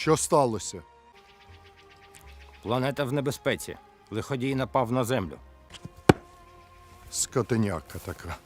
Що сталося? Планета в небезпеці. Лиходій напав на землю. Скотиняка така.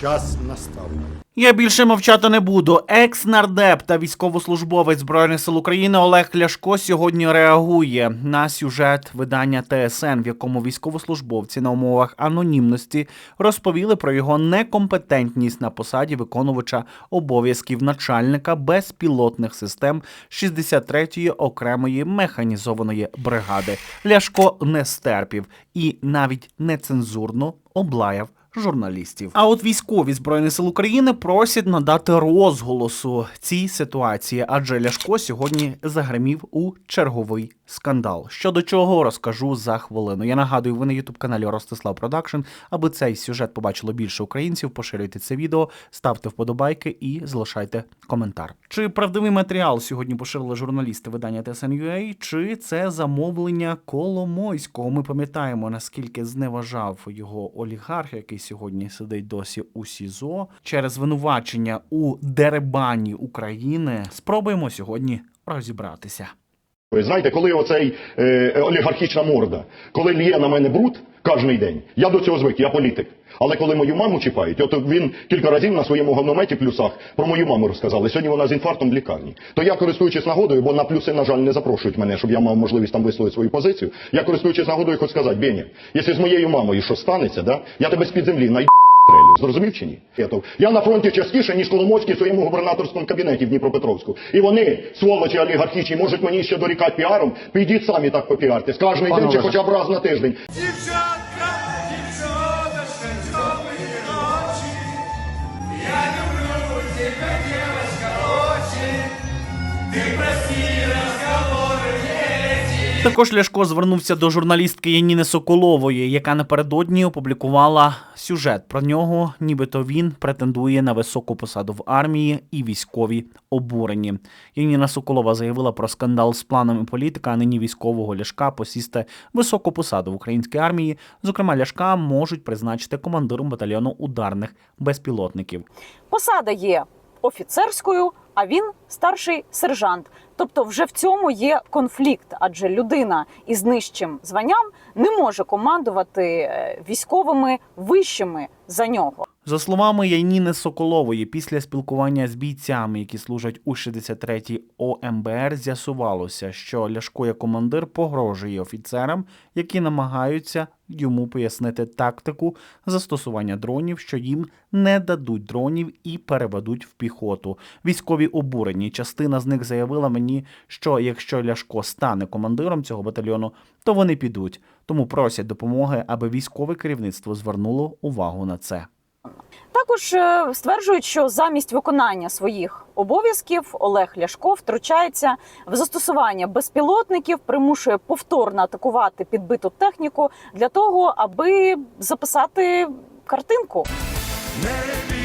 Час настав. Я більше мовчати не буду. Екс-нардеп та військовослужбовець Збройних сил України Олег Ляшко сьогодні реагує на сюжет видання ТСН, в якому військовослужбовці на умовах анонімності розповіли про його некомпетентність на посаді виконувача обов'язків начальника безпілотних систем 63-ї окремої механізованої бригади. Ляшко не стерпів і навіть нецензурно облаяв журналістів. А от військові збройних сил України просять надати розголосу цій ситуації, адже Ляшко сьогодні загримів у черговий скандал. Щодо чого розкажу за хвилину. Я нагадую, ви на ютуб каналі Ростислав Продакшн. Аби цей сюжет побачило більше українців, поширюйте це відео, ставте вподобайки і залишайте коментар. Чи правдивий матеріал сьогодні поширили журналісти видання TSN.ua, чи це замовлення Коломойського? Ми пам'ятаємо наскільки зневажав його олігарх, який сьогодні сидить досі у СІЗО через звинувачення у деребані України. Спробуємо сьогодні розібратися. Знаєте, коли оцей е, олігархічна морда, коли лє на мене бруд кожен день, я до цього звик, я політик. Але коли мою маму чіпають, от він кілька разів на своєму говнометі плюсах про мою маму розказали. Сьогодні вона з інфарктом в лікарні. То я користуючись нагодою, бо на плюси, на жаль, не запрошують мене, щоб я мав можливість там висловити свою позицію. Я користуючись нагодою, хочу сказати, Беня, якщо з моєю мамою щось станеться, да, я тебе з під землі най стрелю. Зрозумів чи ні? Я то- Я на фронті частіше, ніж Коломойський в своєму губернаторському кабінеті в Дніпропетровську. І вони, сволочі олігархічні, можуть мені ще дорікати піаром. Підіть самі так попіарте. Кожний день чи хоча б раз на тиждень. Дівчатка, дівчаточка, темні очі. Я люблю тебе, девочка, очень. Ты прости разговоры эти. Також Ляшко звернувся до журналістки Яніни Соколової, яка напередодні опублікувала сюжет про нього, нібито він претендує на високу посаду в армії і військові обурені. Яніна Соколова заявила про скандал з планами політика, а нині військового Ляшка посісти високу посаду в українській армії. Зокрема, Ляшка можуть призначити командиром батальйону ударних безпілотників. Посада є офіцерською, а він старший сержант. Тобто, вже в цьому є конфлікт, адже людина із нижчим званням не може командувати е, військовими вищими за нього. За словами Яніни Соколової, після спілкування з бійцями, які служать у 63-й ОМБР, з'ясувалося, що Ляшко як командир погрожує офіцерам, які намагаються йому пояснити тактику застосування дронів, що їм не дадуть дронів і переведуть в піхоту. Військові обурені. Частина з них заявила мені, що якщо Ляшко стане командиром цього батальйону, то вони підуть. Тому просять допомоги, аби військове керівництво звернуло увагу на це. Також е, стверджують, що замість виконання своїх обов'язків Олег Ляшко втручається в застосування безпілотників, примушує повторно атакувати підбиту техніку для того, аби записати картинку. Не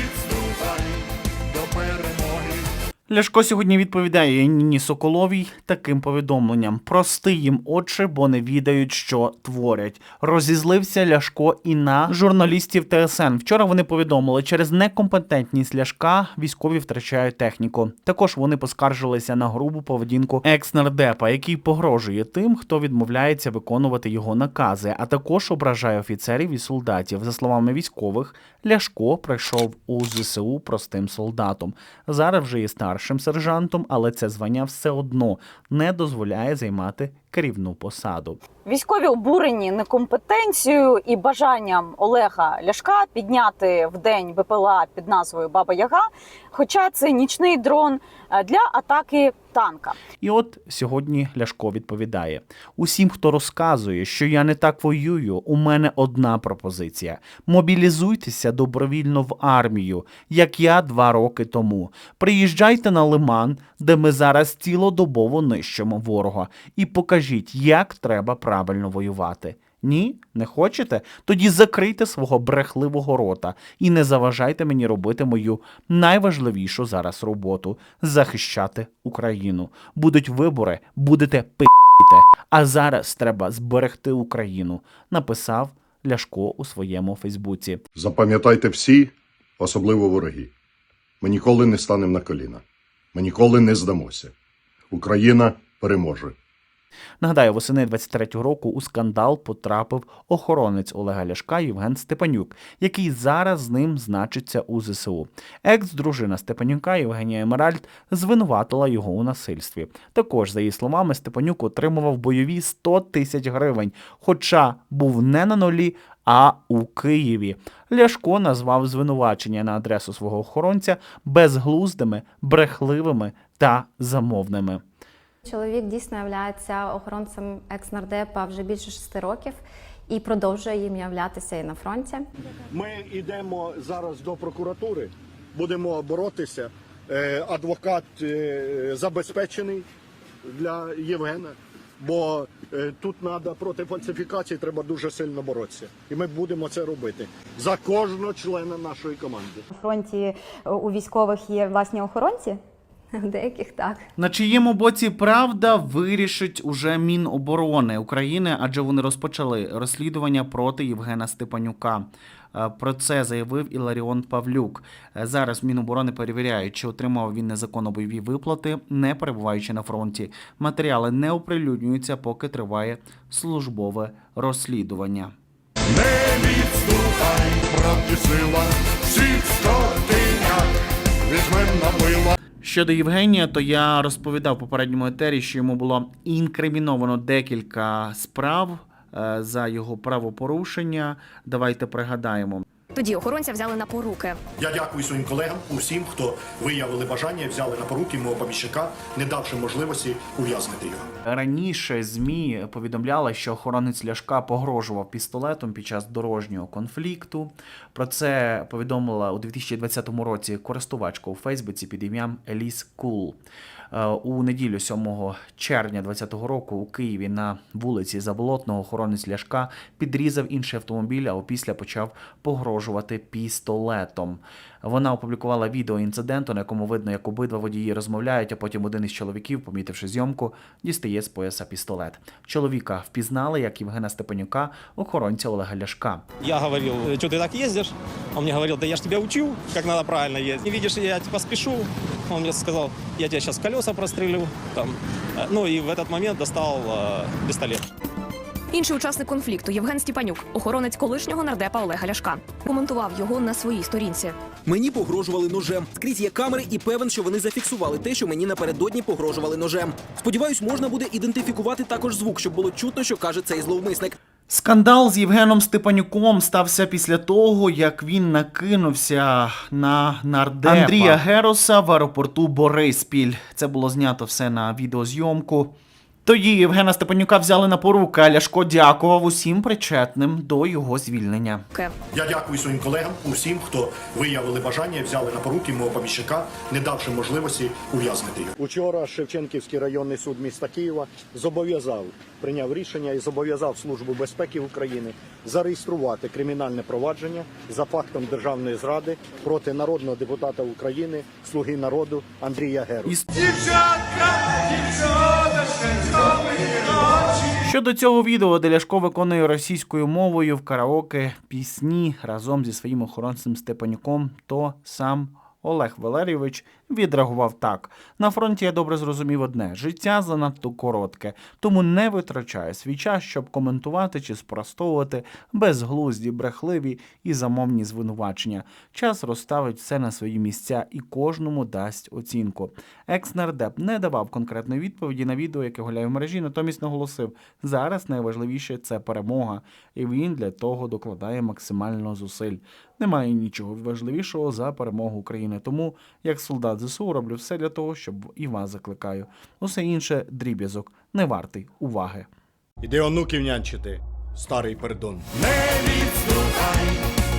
Ляшко сьогодні відповідає Яніні Соколовій таким повідомленням: прости їм очі, бо не відають, що творять. Розізлився Ляшко і на журналістів ТСН. Вчора вони повідомили, через некомпетентність Ляшка військові втрачають техніку. Також вони поскаржилися на грубу поведінку екс-нардепа, який погрожує тим, хто відмовляється виконувати його накази, а також ображає офіцерів і солдатів. За словами військових, Ляшко прийшов у ЗСУ простим солдатом. Зараз вже є старшим сержантом, але це звання все одно не дозволяє займати керівну посаду. Військові обурені некомпетенцією і бажанням Олега Ляшка підняти в день БПЛА під назвою Баба Яга. Хоча це нічний дрон е, для атаки танка. І от сьогодні Ляшко відповідає: усім, хто розказує, що я не так воюю, у мене одна пропозиція: мобілізуйтеся добровільно в армію, як я два роки тому. Приїжджайте на лиман, де ми зараз цілодобово нищимо ворога, і покажіть, як треба правильно воювати. Ні, не хочете? Тоді закрийте свого брехливого рота і не заважайте мені робити мою найважливішу зараз роботу захищати Україну. Будуть вибори, будете пи***ти. А зараз треба зберегти Україну, написав Ляшко у своєму Фейсбуці. Запам'ятайте всі, особливо вороги. Ми ніколи не станемо на коліна. Ми ніколи не здамося. Україна переможе. Нагадаю, восени 23-го року у скандал потрапив охоронець Олега Ляшка Євген Степанюк, який зараз з ним значиться у ЗСУ. Екс-дружина Степанюка Євгенія Емеральд звинуватила його у насильстві. Також, за її словами, Степанюк отримував бойові 100 тисяч гривень, хоча був не на нулі, а у Києві. Ляшко назвав звинувачення на адресу свого охоронця безглуздими, брехливими та замовними. Чоловік дійсно є охоронцем екс-нардепа вже більше шести років і продовжує їм являтися і на фронті. Ми йдемо зараз до прокуратури, будемо боротися. Е, Адвокат е, забезпечений для Євгена, бо е, тут треба проти фальсифікації, треба дуже сильно боротися. І ми будемо це робити за кожного члена нашої команди. На фронті у військових є власні охоронці. Деяких так. На чиєму боці правда вирішить уже Міноборони України, адже вони розпочали розслідування проти Євгена Степанюка. Е, Про це заявив Іларіон Павлюк. Е, Зараз Міноборони перевіряють, чи отримав він незаконно бойові виплати, не перебуваючи на фронті. Матеріали не оприлюднюються, поки триває службове розслідування. Не відступай, правді сила, всіх скотиняк візьмем на мила. Щодо Євгенія, то я розповідав в попередньому етері, що йому було інкриміновано декілька справ е, за його правопорушення. Давайте пригадаємо. Тоді охоронця взяли на поруки. Я дякую своїм колегам, усім, хто виявили бажання, взяли на поруки мого поміщика, не давши можливості ув'язнити його. Раніше ЗМІ повідомляли, що охоронець Ляшка погрожував пістолетом під час дорожнього конфлікту. Про це повідомила у 2020 році користувачка у Фейсбуці під ім'ям Еліс Кул. Е, У неділю 7 червня 2020 року у Києві на вулиці Заболотного охоронець Ляшка підрізав інший автомобіль, а опісля почав погрожувати пістолетом. Вона опублікувала відео інциденту, на якому видно, як обидва водії розмовляють, а потім один із чоловіків, помітивши зйомку, дістає з пояса пістолет. Чоловіка впізнали як Євгена Степанюка, охоронця Олега Ляшка. Я говорил, что ты так ездишь? Он мне говорил, да я ж тебя учу, как надо правильно ездить. Не видишь, я типа спешу. Он мне сказал, я тебя сейчас колеса прострелю. Там. Э, Ну и в этот момент достал э, пистолет. Інший учасник конфлікту Євген Степанюк, охоронець колишнього нардепа Олега Ляшка, коментував його на своїй сторінці. Мені погрожували ножем. Скрізь є камери і певен, що вони зафіксували те, що мені напередодні погрожували ножем. Сподіваюсь, можна буде ідентифікувати також звук, щоб було чутно, що каже цей зловмисник. Скандал з Євгеном Степанюком стався після того, як він накинувся на нардепа Андрія Героса в аеропорту Бориспіль. Це було знято все на відеозйомку. Тоді Євгена Степанюка взяли на поруки, а Ляшко дякував усім причетним до його звільнення. Я дякую своїм колегам, усім, хто виявили бажання, і взяли на поруки мого поміщика, не давши можливості ув'язнити його. Учора Шевченківський районний суд міста Києва зобов'язав, прийняв рішення і зобов'язав Службу безпеки України зареєструвати кримінальне провадження за фактом державної зради проти народного депутата України, слуги народу Андрія Геру. Дівчатка, ночі. Щодо цього відео, де Ляшко виконує російською мовою в караоке пісні разом зі своїм охоронцем Степанюком, то сам Олег Валерійович відреагував так: на фронті я добре зрозумів одне: життя занадто коротке, тому не витрачаю свій час, щоб коментувати чи спростовувати безглузді, брехливі і замовні звинувачення. Час розставить все на свої місця і кожному дасть оцінку. Екс-нардеп не давав конкретної відповіді на відео, яке гуляє в мережі, натомість наголосив: зараз найважливіше це перемога, і він для того докладає максимально зусиль. Немає нічого важливішого за перемогу України. Тому, як солдат ЗСУ, роблю все для того, щоб і вас закликаю. Усе інше дріб'язок не вартий уваги. Іди онуків нянчити, старий пердон. Не відступай,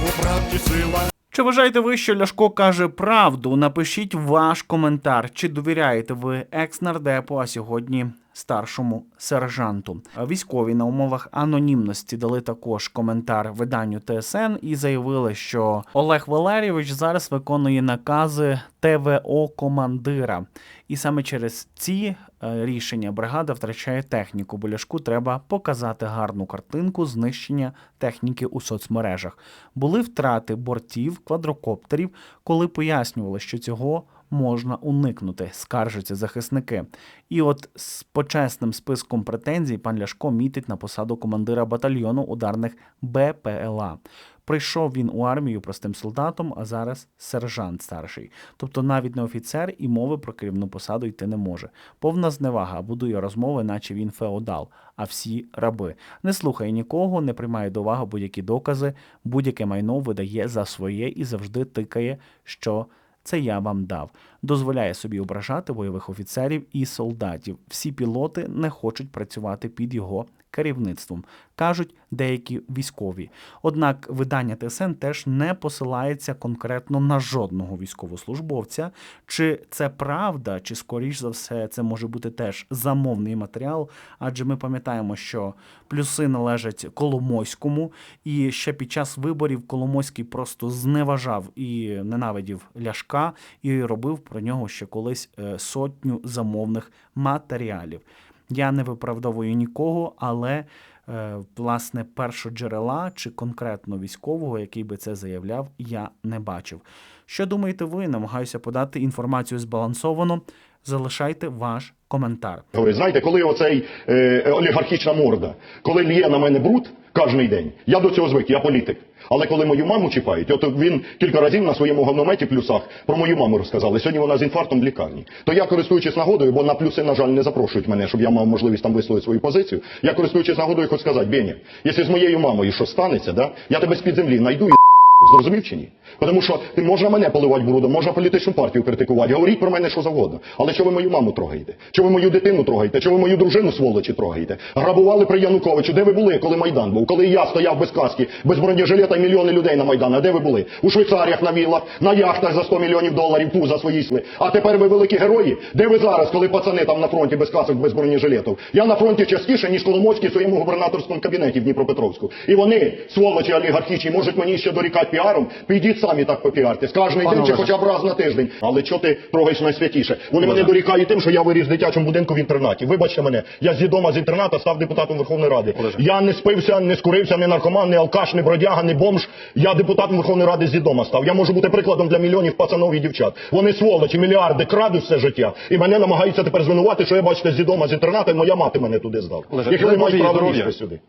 у правді сила. Чи вважаєте ви, що Ляшко каже правду? Напишіть ваш коментар. Чи довіряєте ви екс-нардепу, а сьогодні старшому сержанту. Військові на умовах анонімності дали також коментар виданню ТСН і заявили, що Олег Валерійович зараз виконує накази ТВО командира. І саме через ці е, рішення бригада втрачає техніку. Бо Ляшку треба показати гарну картинку знищення техніки у соцмережах. Були втрати бортів, квадрокоптерів, коли пояснювали, що цього можна уникнути, скаржаться захисники. І от з почесним списком претензій пан Ляшко мітить на посаду командира батальйону ударних БПЛА. Прийшов він у армію простим солдатом, а зараз сержант старший. Тобто навіть не офіцер і мови про керівну посаду йти не може. Повна зневага будує розмови, наче він феодал, а всі раби. Не слухає нікого, не приймає до уваги будь-які докази, будь-яке майно видає за своє і завжди тикає, що це я вам дав. Дозволяє собі ображати бойових офіцерів і солдатів. Всі пілоти не хочуть працювати під його керівництвом, кажуть деякі військові. Однак видання ТСН теж не посилається конкретно на жодного військовослужбовця. Чи це правда, чи скоріш за все це може бути теж замовний матеріал? Адже ми пам'ятаємо, що плюси належать Коломойському, і ще під час виборів Коломойський просто зневажав і ненавидів Ляшка і робив про нього ще колись е, сотню замовних матеріалів. Я не виправдовую нікого, але е, власне першоджерела чи конкретно військового, який би це заявляв, я не бачив. Що думаєте ви? Намагаюся подати інформацію збалансовано. Залишайте ваш коментар. Знаєте, коли оцей е, олігархічна морда, коли лє на мене бруд кожен день, я до цього звик, я політик. Але коли мою маму чіпають, от він кілька разів на своєму говнометі плюсах про мою маму розказали. Сьогодні вона з інфарктом в лікарні. То я користуючись нагодою, бо на плюси, на жаль, не запрошують мене, щоб я мав можливість там висловити свою позицію. Я користуючись нагодою, хочу сказати, Беня, якщо з моєю мамою що станеться, да, я тебе з-під землі найду Зрозумів чи ні? Тому що ти можна мене поливати брудом, можна політичну партію критикувати, говоріть про мене що завгодно. Але що ви мою маму трогаєте? Що ви мою дитину трогаєте? Що ви мою дружину сволочі трогаєте? Грабували при Януковичу. Де ви були, коли Майдан був? Коли я стояв без каски, без бронежилета і мільйони людей на Майдані. Де ви були? У Швейцаріях на вілах, на яхтах за 100 мільйонів доларів пуза свої йшли. А тепер ви великі герої. Де ви зараз, коли пацани там на фронті без касок, без бронежилетів? Я на фронті частіше, ніж Коломойський в своєму губернаторському кабінеті в Дніпропетровську. І вони, сволочі олігархічні, можуть мені ще дорікати піаром. Підіть самі так попіартесь. Кожний день чи хоча б раз на тиждень. Але чого ти трогаєш найсвятіше? Вони мене дорікають тим, що я виріс в дитячому будинку в інтернаті. Вибачте мене, я з дідома з інтерната став депутатом Верховної Ради. Я не спився, не скурився, не наркоман, не алкаш, не бродяга, не бомж. Я депутатом Верховної Ради з дідома став. Я можу бути прикладом для мільйонів пацанов і дівчат. Вони сволочі, мільярди крадуть все життя. І мене намагаються тепер звинувати, що я бачите з дідома з інтерната, і моя мати мене туди здав.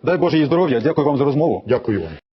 Дай Боже їй здоров'я. Дякую вам за розмову. Дякую вам.